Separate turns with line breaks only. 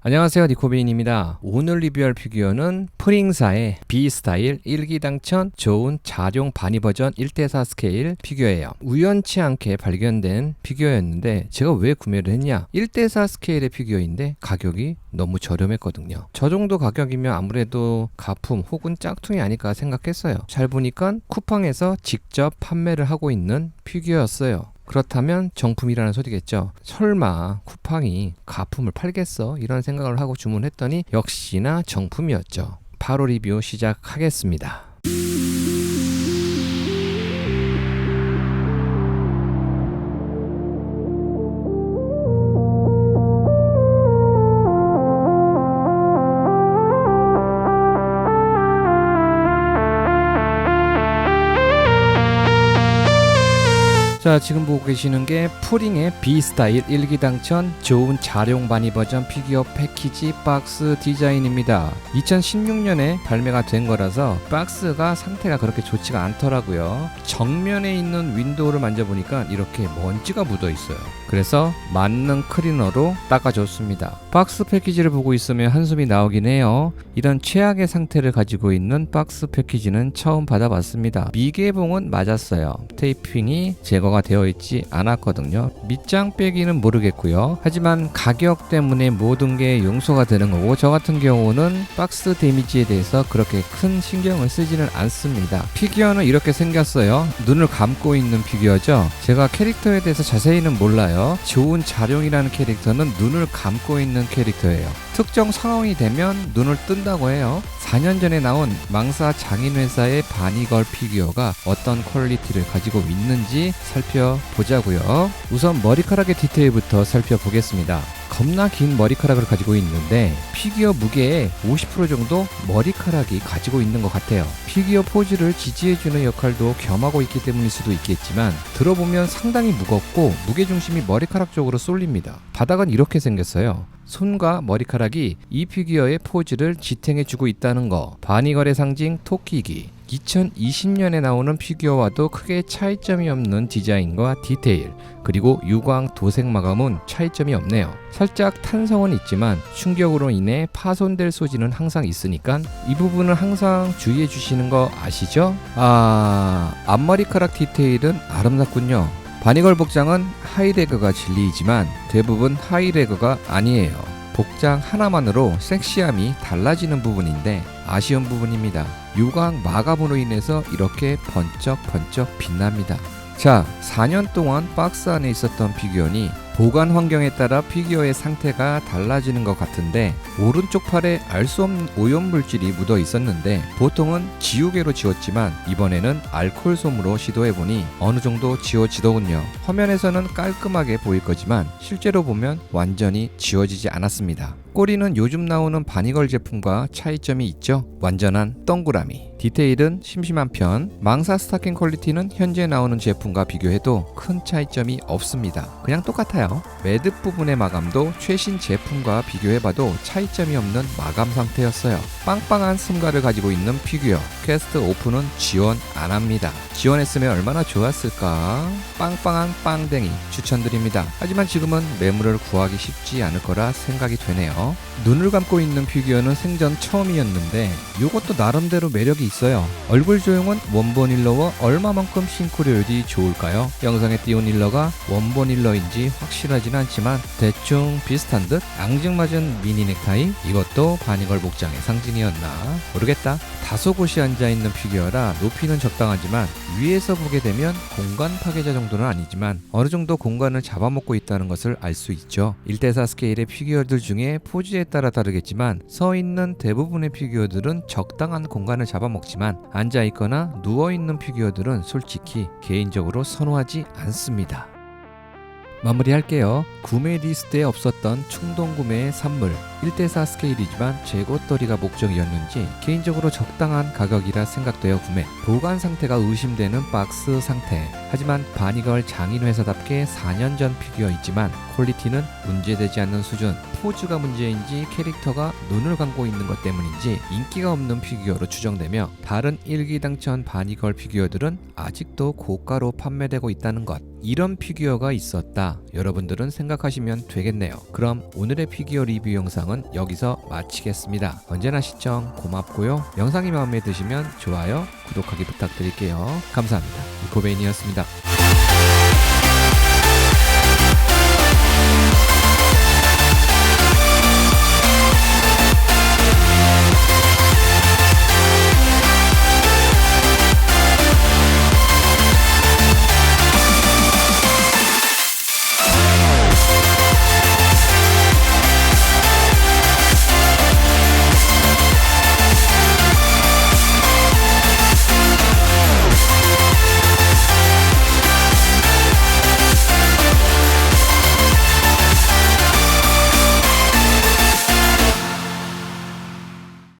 안녕하세요 니코베인입니다. 오늘 리뷰할 피규어는 프링사의 B 스타일 1기 당천 좋은 자룡 바니 버전 1대4 스케일 피규어예요. 우연치 않게 발견된 피규어였는데 제가 왜 구매를 했냐? 1대4 스케일의 피규어인데 가격이 너무 저렴했거든요. 저 정도 가격이면 아무래도 가품 혹은 짝퉁이 아닐까 생각했어요. 잘 보니까 쿠팡에서 직접 판매를 하고 있는 피규어였어요. 그렇다면 정품이라는 소리겠죠. 설마 쿠팡이 가품을 팔겠어? 이런 생각을 하고 주문했더니 역시나 정품이었죠. 바로 리뷰 시작하겠습니다. 자 지금 보고 계시는 게 푸링의 B스타일 1기 당천 좋은 자룡 바니 버전 피규어 패키지 박스 디자인입니다. 2016년에 발매가 된 거라서 박스가 상태가 그렇게 좋지가 않더라고요. 정면에 있는 윈도우를 만져보니까 이렇게 먼지가 묻어 있어요 그래서 맞는 클리너로 닦아줬습니다 박스 패키지를 보고 있으면 한숨이 나오긴 해요 이런 최악의 상태를 가지고 있는 박스 패키지는 처음 받아봤습니다 미개봉은 맞았어요 테이핑이 제거가 되어 있지 않았거든요. 밑장 빼기는 모르겠고요. 하지만 가격 때문에 모든 게 용서가 되는 거고 저 같은 경우는 박스 데미지에 대해서 그렇게 큰 신경을 쓰지는 않습니다. 피규어는 이렇게 생겼어요. 눈을 감고 있는 피규어죠. 제가 캐릭터에 대해서 자세히는 몰라요. 좋은 자룡이라는 캐릭터는 눈을 감고 있는 캐릭터예요. 특정 상황이 되면 눈을 뜬다고 해요. 4년 전에 나온 망사 장인회사의 바니걸 피규어가 어떤 퀄리티를 가지고 있는지 살펴보자고요. 우선 머리카락의 디테일부터 살펴보겠습니다. 겁나 긴 머리카락을 가지고 있는데 피규어 무게의 50% 정도 머리카락이 가지고 있는 것 같아요. 피규어 포즈를 지지해주는 역할도 겸하고 있기 때문일 수도 있겠지만 들어보면 상당히 무겁고 무게중심이 머리카락 쪽으로 쏠립니다. 바닥은 이렇게 생겼어요. 손과 머리카락이 이 피규어의 포즈를 지탱해주고 있다는 거. 바니걸의 상징 토끼기. 2020년에 나오는 피규어와도 크게 차이점이 없는 디자인과 디테일, 그리고 유광 도색 마감은 차이점이 없네요. 살짝 탄성은 있지만 충격으로 인해 파손될 소지는 항상 있으니까 이 부분은 항상 주의해 주시는 거 아시죠? 아, 앞머리카락 디테일은 아름답군요. 바니걸 복장은 하이레그가 진리이지만 대부분 하이레그가 아니에요. 복장 하나만으로 섹시함이 달라지는 부분인데 아쉬운 부분입니다. 유광 마감으로 인해서 이렇게 번쩍번쩍 빛납니다. 자, 4년 동안 박스 안에 있었던 피규어니 보관 환경에 따라 피규어의 상태가 달라지는 것 같은데 오른쪽 팔에 알 수 없는 오염 물질이 묻어 있었는데 보통은 지우개로 지웠지만 이번에는 알코올 솜으로 시도해 보니 어느 정도 지워지더군요. 화면에서는 깔끔하게 보일 거지만 실제로 보면 완전히 지워지지 않았습니다. 꼬리는 요즘 나오는 바니걸 제품과 차이점이 있죠. 완전한 동그라미. 디테일은 심심한 편. 망사 스타킹 퀄리티는 현재 나오는 제품과 비교해도 큰 차이점이 없습니다. 그냥 똑같아요. 매듭 부분의 마감도 최신 제품과 비교해봐도 차이점이 없는 마감 상태였어요. 빵빵한 승가를 가지고 있는 피규어. 퀘스트 오픈은 지원 안 합니다. 지원했으면 얼마나 좋았을까? 빵빵한 빵댕이 추천드립니다. 하지만 지금은 매물을 구하기 쉽지 않을 거라 생각이 되네요. 눈을 감고 있는 피규어는 생전 처음이었는데 이것도 나름대로 매력이 있어요. 얼굴 조형은 원본 일러와 얼마만큼 싱크로율이 좋을까요? 영상에 띄운 일러가 원본 일러인지 확실하진 않지만 대충 비슷한 듯 앙증맞은 미니 넥타이 이것도 바니걸 복장의 상징이었나 모르겠다. 다소 곳이 앉아 있는 피규어라 높이는 적당하지만 위에서 보게 되면 공간 파괴자 정도는 아니지만 어느 정도 공간을 잡아먹고 있다는 것을 알 수 있죠. 1대4 스케일의 피규어들 중에 포즈에 따라 다르겠지만 서 있는 대부분의 피규어들은 적당한 공간을 잡아먹지만 앉아 있거나 누워 있는 피규어들은 솔직히 개인적으로 선호하지 않습니다. 마무리할게요. 구매 리스트에 없었던 충동 구매의 선물 1대4 스케일이지만 재고떨이가 목적이었는지 개인적으로 적당한 가격이라 생각되어 구매 보관 상태가 의심되는 박스 상태. 하지만 바니걸 장인회사답게 4년 전 피규어이지만 퀄리티는 문제되지 않는 수준. 포즈가 문제인지 캐릭터가 눈을 감고 있는 것 때문인지 인기가 없는 피규어로 추정되며 다른 일기당 천 바니걸 피규어들은 아직도 고가로 판매되고 있다는 것. 이런 피규어가 있었다. 여러분들은 생각하시면 되겠네요. 그럼 오늘의 피규어 리뷰 영상 영상은 여기서 마치겠습니다. 언제나 시청 고맙고요. 영상이 마음에 드시면 좋아요, 구독하기 부탁드릴게요. 감사합니다. 이코베인이었습니다.